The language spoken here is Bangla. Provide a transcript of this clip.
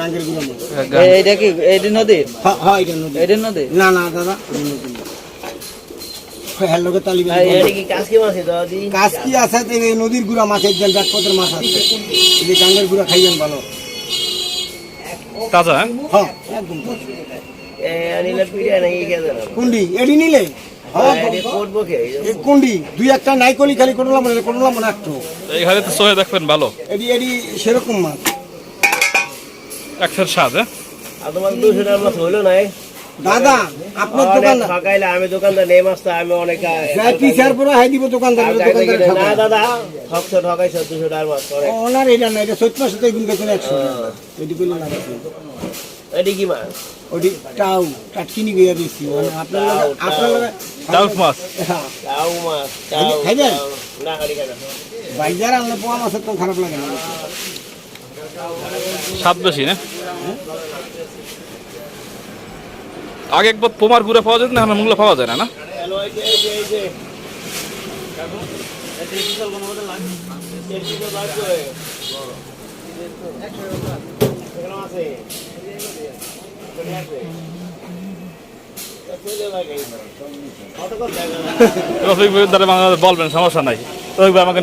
মাছ কি? নদীর? হ্যাঁ এটা নদী এইটা নদী না না দাদা এটা নদী না লোকে তালি আর এটা কি কাজকে মাছে দাদি? কাজ কি আছে এই নদীর গুড়া ব্যাগপত্রের মাছ আছে। এই যে গাঙ্গের গুড়া খাইবেন ভালো। তাজা হ্যাঁ? হ্যাঁ একদম। কুন্ডি এডি নিলে? হ্যাঁ কুন্ডি দুই একটা নাইকলি খালি করলাম করলাম একটু। এইখানে তো সহে দেখবেন ভালো। এডি এডি সেরকম মাছ। একশোর স্বাদ হ্যাঁ? আর তোমার দুশো টাকা মাছ হইল নাই। দাদা আপনার দোকান ঠকাইলে আমি দোকানদার নেই মাছটা আমি অনেক পিছার পরে হাই দিব দোকানদার দোকানদার না দাদা ঠকছো ঠকাইছো দুশো টাকার মাছ করে ওনার এটা না এটা সত্য সাথে এগুলো গেছেন একশো। এটি করলে না এটি কি মাছ? ওটি টাউ টাটকিনি গিয়ে মানে আপনার আপনার লগে- মাছ। হ্যাঁ, মাছ খাইবেন? না খালি খাই না বাইজার আনলে পোয়া মাছের তো খারাপ লাগে না। স্বাদ বেশি, না? আগে একবার পোমার গুঁড়া পাওয়া যেত না, এখন মুগলা পাওয়া যায় না না? রফিক দ্বারা বলবেন, সমস্যা নাই। রফিক ভাই আমাকে